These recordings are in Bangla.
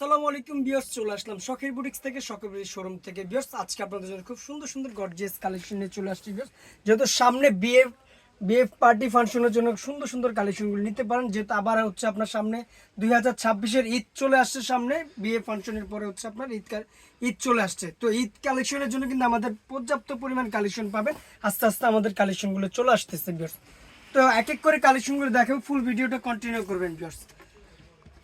সালামু আলাইকুম বিয়ার্স চলে আসলাম শখের বুটিক্স থেকে, শখের বুটিক্স শোরুম থেকে। বিয়ার্স আজকে আপনাদের জন্য খুব সুন্দর সুন্দর গর্জিয়াস কালেকশন নিয়ে চলে আসছি বিয়ার্স যেহেতু সামনে বিয়ে বিয়ে পার্টি ফাংশনের জন্য সুন্দর সুন্দর কালেকশনগুলো নিতে পারেন। যেহেতু আবার হচ্ছে আপনার সামনে দুই হাজার ছাব্বিশের ঈদ চলে আসছে সামনে। বিয়ে ফাংশনের পরে হচ্ছে আপনার ঈদ ঈদ চলে আসছে। তো ঈদ কালেকশনের জন্য কিন্তু আমাদের পর্যাপ্ত পরিমাণ কালেকশন পাবেন। আস্তে আস্তে আমাদের কালেকশনগুলো চলে আসতেছে বিয়ার্স তো এক এক করে কালেকশনগুলো দেখাবো ফুল ভিডিওটা কন্টিনিউ করবেন বিয়ার্স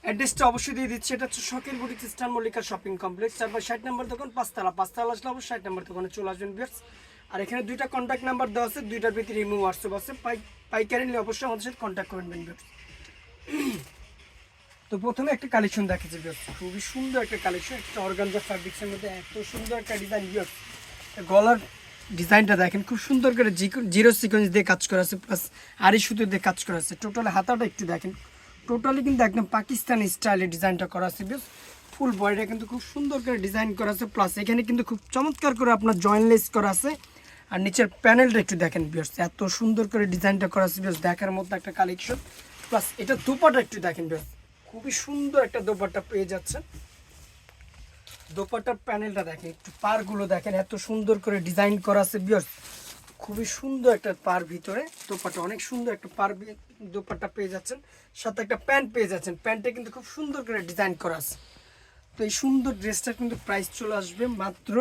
অ্যাড্রেসটা অবশ্যই দিয়ে দিচ্ছি। এটা হচ্ছে শখের boutique star Mallika shopping complex. তারপর ষাট নম্বর দোকান, পাঁচতলা। পাঁচতলা আসলে অবশ্যই ষাট নম্বর দোকানে চলে আসবেন বিয়ার্স আর এখানে দুইটা কন্ট্যাক্ট নাম্বার দেওয়া আছে, দুইটার ভিতরে ইমো হোয়াটসঅ্যাপ আছে। পাই পাইকারি নিলে অবশ্যই আমাদের সাথে কন্ট্যাক্ট করবেন বিয়ার্স তো প্রথমে একটা কালেকশন দেখেছি বিয়ার্স খুবই সুন্দর একটা কালেকশন একটা অর্গানজা ফ্যাব্রিক্সের মধ্যে এত সুন্দর একটা ডিজাইন বিয়ার্স গলার ডিজাইনটা দেখেন, খুব সুন্দর করে জিরো সিকোয়েন্স দিয়ে কাজ করা আছে প্লাস আড়ি সুতো দিয়ে কাজ করা আছে। টোটাল হাতাটা একটু দেখেন। টোটালি কিন্তু একদম পাকিস্তানি স্টাইলে ডিজাইনটা করা আছে, বেশ। ফুল বডিটা কিন্তু খুব সুন্দর করে ডিজাইন করা আছে। প্লাস এখানে কিন্তু খুব চমৎকার করে আপনার জয়েন্টলেস করা আছে। আর নিচের প্যানেলটা একটু দেখেন বিয়ার্স এত সুন্দর করে ডিজাইনটা করা আছে, বেশ। দেখার মতো একটা কালেকশন প্লাস এটা দোপাটা একটু দেখেন, বেশ। খুবই সুন্দর একটা দোপাটা পেয়ে যাচ্ছেন। দোপাট্টার প্যানেলটা দেখেন, একটু পারগুলো দেখেন। এত সুন্দর করে ডিজাইন করা আছে বিয়ার্স খুবই সুন্দর একটা পার ভিতরে দোপাটা অনেক সুন্দর একটা পার দোপাটা পেয়ে যাচ্ছেন। সাথে একটা প্যান্ট পেয়ে যাচ্ছেন। প্যান্টটা কিন্তু খুব সুন্দর করে ডিজাইন করা আছে। তো এই সুন্দর ড্রেসটা কিন্তু প্রাইস চলে আসবে মাত্র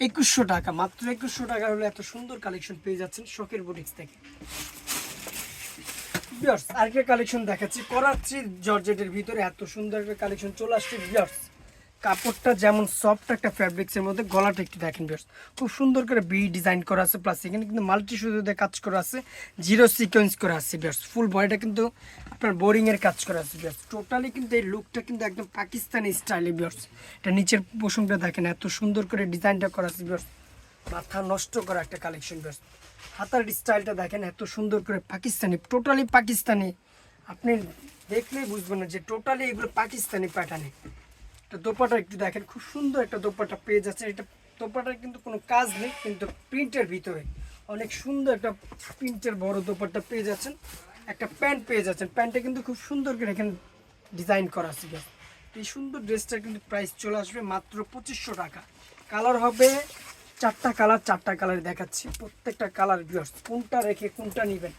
একুশশো টাকা। মাত্র একুশশো টাকা হলে এত সুন্দর কালেকশন পেয়ে যাচ্ছেন শখের বুটিক্স থেকে। আরেকটা কালেকশন দেখাচ্ছি। করাচ্ছি জর্জেটের ভিতরে এত সুন্দর একটা কালেকশন চলে আসছে বিয়ার্স। কাপড়টা যেমন সফট একটা ফ্যাব্রিক্সের মধ্যে গলাটা একটু দেখেন বিয়ার্স খুব সুন্দর করে বি ডিজাইন করা আছে প্লাস এখানে কিন্তু মাল্টি সুতোতে কাজ করা আছে জিরো সিকোয়েন্স করা আছে বিয়ার্স ফুল বডিটা কিন্তু আপনার বোরিংয়ের কাজ করা আছে বিয়ার্স টোটালি কিন্তু এই লুকটা কিন্তু একদম পাকিস্তানি স্টাইলে বিয়ার্স এটা নিচের পোষণটা দেখেন, এত সুন্দর করে ডিজাইনটা করা আছে বিয়ার্স মাথা নষ্ট করা একটা কালেকশন বিয়ার্স হাতার স্টাইলটা দেখেন, এত সুন্দর করে পাকিস্তানি টোটালি পাকিস্তানি। আপনি দেখলেই বুঝবেন না যে টোটালি এগুলো পাকিস্তানি প্যাটার্নে এটা দোপাটা একটু দেখেন, খুব সুন্দর একটা দোপাটা পেয়ে যাচ্ছে। এটা দোপাটার কিন্তু কোনো কাজ নেই, কিন্তু প্রিন্টের ভিতরে অনেক সুন্দর একটা প্রিন্টের বড় দোপাট্টা পেয়ে যাচ্ছেন, একটা প্যান্ট পেয়ে যাচ্ছেন। প্যান্টটা কিন্তু খুব সুন্দর করে এখানে ডিজাইন করা আছে। এই সুন্দর ড্রেসটা কিন্তু প্রাইস চলে আসবে মাত্র পঁচিশশো টাকা। কালার হবে চারটা কালার চারটা কালার দেখাচ্ছি। প্রত্যেকটা কালার বিয়ার্স কোনটা রেখে কোনটা নেবেন?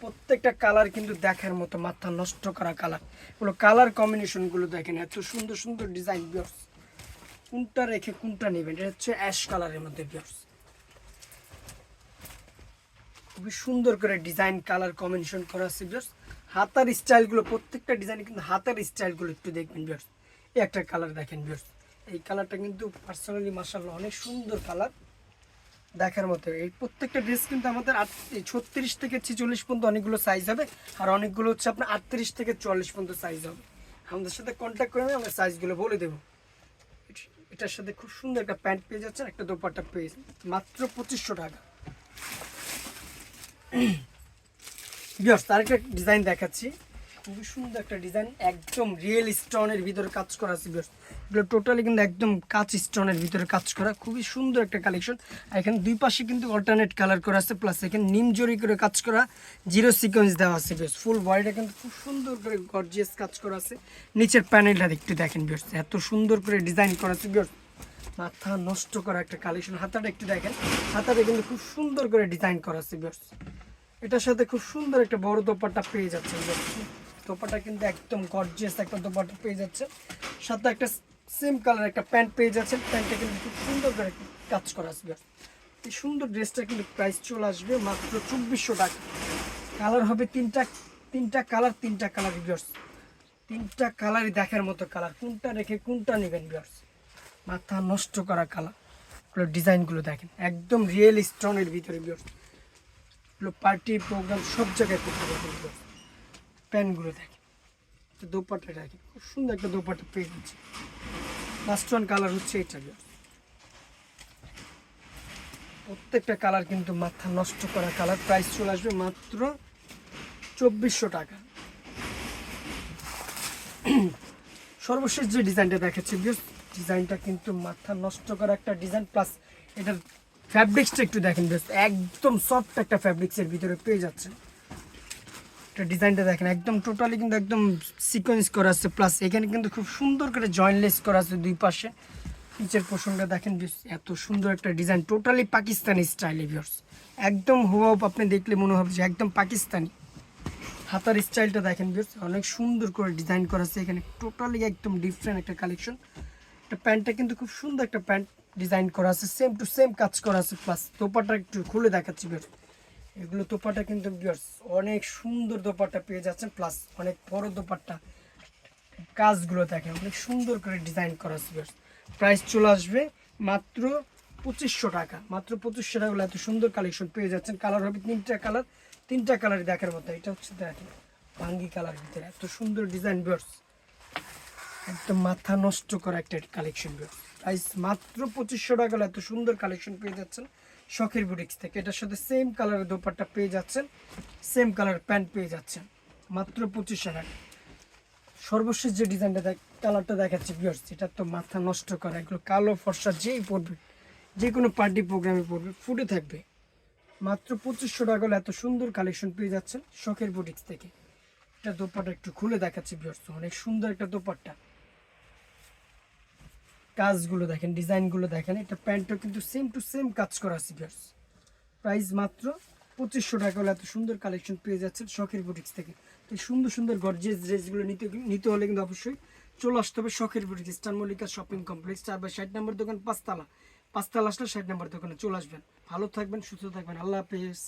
প্রত্যেকটা কালার কিন্তু দেখার মতো মাথা নষ্ট করা কালার। এগুলো কালার কম্বিনেশনগুলো দেখেন, এত সুন্দর সুন্দর ডিজাইন বিয়ার্স। কোনটা রেখে কোনটা নেবেন? এটা হচ্ছে অ্যাশ কালারের মধ্যে বিয়ার্স। খুবই সুন্দর করে ডিজাইন, কালার কম্বিনেশন করা আছে বিয়ার্স। হাতার স্টাইলগুলো, প্রত্যেকটা ডিজাইন কিন্তু হাতার স্টাইলগুলো একটু দেখবেন বিয়ার্স। এই একটা কালার দেখেন বিয়ার্স। এই কালারটা কিন্তু পার্সোনালি মাসাল্লাহ অনেক সুন্দর কালার। দেখার মতো। এই প্রত্যেকটা ড্রেস কিন্তু আমাদের ছত্রিশ থেকে ছেচল্লিশ পর্যন্ত অনেকগুলো সাইজ হবে, আর অনেকগুলো হচ্ছে আপনার আটত্রিশ থেকে চুয়াল্লিশ পর্যন্ত সাইজ হবে। আমাদের সাথে কন্ট্যাক্ট করে আমরা সাইজগুলো বলে দেবো। এটার সাথে খুব সুন্দর একটা প্যান্ট পেয়ে যাচ্ছেন, একটা দোপাট্টা পেয়ে মাত্র পঁচিশশো টাকা। বিয়ার্স তার একটা ডিজাইন দেখাচ্ছি। খুবই সুন্দর একটা ডিজাইন একদম রিয়েল স্টোনের ভিতরে কাজ করা আছে এগুলো টোটালি কিন্তু একদম কাঁচ স্টোনের ভিতরে কাজ করা, খুবই সুন্দর একটা কালেকশন আর এখানে দুই পাশে কিন্তু অল্টারনেট কালার করা আছে প্লাস এখানে নিম জরি করে কাজ করা জিরো সিকোয়েন্স দেওয়া আছে বিয়ার্স ফুল বডিটা কিন্তু খুব সুন্দর করে গর্জিয়াস কাজ করা আছে। নিচের প্যানেলটা একটু দেখেন বিয়ার্স এত সুন্দর করে ডিজাইন করা আছে বিয়ার্স মাথা নষ্ট করা একটা কালেকশন হাতাটা একটু দেখেন। হাতাটা কিন্তু খুব সুন্দর করে ডিজাইন করা আছে বিয়ার্স এটার সাথে খুব সুন্দর একটা বড় দোপাট্টা পেয়ে যাচ্ছে দোপাট্টা কিন্তু একদম গর্জিয়াস একটা দোপাট্টা পেয়ে যাচ্ছে। সাথে একটা সেম কালার একটা প্যান্ট পেয়ে যাচ্ছে প্যান্টটা কিন্তু খুব সুন্দর করে কাজ করা আসবে এই সুন্দর ড্রেসটা কিন্তু প্রাইস চলে আসবে মাত্র চব্বিশশো টাকা। কালার হবে তিনটা তিনটা কালার তিনটা কালার বিয়ার্স তিনটা কালারই দেখার মতো কালার কোনটা রেখে কোনটা নেবেন বিয়ার্স মাথা নষ্ট করা কালার ওগুলো ডিজাইনগুলো দেখেন। একদম রিয়েল স্টোনের ভিতরে এগুলো পার্টি প্রোগ্রাম সব জায়গায় করতে পারবেন প্যান্টগুলো দেখেন তো দোপাট্টা দেখেন, খুব সুন্দর একটা দোপাট্টা পেয়ে যাচ্ছে। লাস্ট ওয়ান কালার হচ্ছে এটা প্রত্যেকটা কালার কিন্তু মাথা নষ্ট করা কালার প্রাইস চলে আসবে মাত্র চব্বিশশো টাকা। সর্বশেষ যে ডিজাইনটা দেখাচ্ছে বিয়স ডিজাইনটা কিন্তু মাথা নষ্ট করা একটা ডিজাইন প্লাস এটার ফ্যাব্রিক্সটা একটু দেখেন বেশ একদম সফট একটা ফ্যাব্রিক্সের ভিতরে পেয়ে যাচ্ছে এটা ডিজাইনটা দেখেন, একদম টোটালি কিন্তু একদম সিকোয়েন্স করা আছে প্লাস এখানে কিন্তু খুব সুন্দর করে জয়েন্টলেস করা আছে দুই পাশে। নিচের পোষণটা দেখেন এত সুন্দর একটা ডিজাইন টোটালি পাকিস্তানি স্টাইলে ভিউয়ার্স একদম হুবহুব আপনি দেখলে মনে হবে যে একদম পাকিস্তানি। হাতার স্টাইলটা দেখেন, বেশ অনেক সুন্দর করে ডিজাইন করা আছে এখানে টোটালি একদম ডিফারেন্ট একটা কালেকশন একটা প্যান্টটা কিন্তু খুব সুন্দর একটা প্যান্ট ডিজাইন করা আছে সেম টু সেম কাজ করা আছে প্লাস দোপাটা একটু খুলে দেখাচ্ছি, বেশ। এগুলো দোপাটা কিন্তু অনেক সুন্দর দোপাট্টা পেয়ে যাচ্ছেন প্লাস অনেক বড় দোপাট্টা কাজগুলো দেখেন, অনেক সুন্দর করে ডিজাইন করা আছে প্রাইস চলে আসবে মাত্র পঁচিশশো টাকা, মাত্র পঁচিশশো টাকা এত সুন্দর কালেকশন পেয়ে যাচ্ছেন। কালার হবে তিনটা কালার তিনটা কালার দেখার মতো। এটা হচ্ছে দেখেন, ভাঙ্গি কালার ভিতরে এত সুন্দর ডিজাইন বিয়ার্স একদম মাথা নষ্ট করা একটা কালেকশন বিয়ার্স প্রাইস মাত্র পঁচিশশো টাকা এত সুন্দর কালেকশন পেয়ে যাচ্ছেন। শখের বুটিক্স থেকে। এটার সাথে সেম কালারের দোপাট্টা পেয়ে যাচ্ছেন সেম কালার প্যান্ট পেয়ে যাচ্ছেন। মাত্র পঁচিশশো টাকা সর্বশেষ যে ডিজাইনটা দেখ কালারটা দেখাচ্ছি বিয়ার্স এটা তো মাথা নষ্ট করা, এগুলো কালো ফর্সা যেই পড়বে যে কোনো পার্টি প্রোগ্রামে পড়বে ফুটে থাকবে। মাত্র পঁচিশশো টাকা এত সুন্দর কালেকশন পেয়ে যাচ্ছেন শখের বুটিক্স থেকে। এটা দোপাট্টা একটু খুলে দেখাচ্ছি বিয়ার্স অনেক সুন্দর একটা দোপাট্টা। কাজগুলো দেখেন, ডিজাইনগুলো দেখেন, এটা প্যান্টও কিন্তু সেম টু সেম কাজ করা আছে বিয়ার্স প্রাইস মাত্র পঁচিশশো টাকা হলে এত সুন্দর কালেকশন পেয়ে যাচ্ছেন শখের বুটিক্স থেকে। তো সুন্দর সুন্দর গর্জিয়াস ড্রেসগুলো নিতে নিতে হলে কিন্তু অবশ্যই চলে আসতে হবে শখের boutiques star Mallika shopping complex চার বাই ষাট নম্বর দোকান, পাঁচতলা। পাঁচতলা আসলে ষাট নম্বর দোকানে চলে আসবেন। ভালো থাকবেন, সুস্থ থাকবেন। আল্লাহ হাফেজ।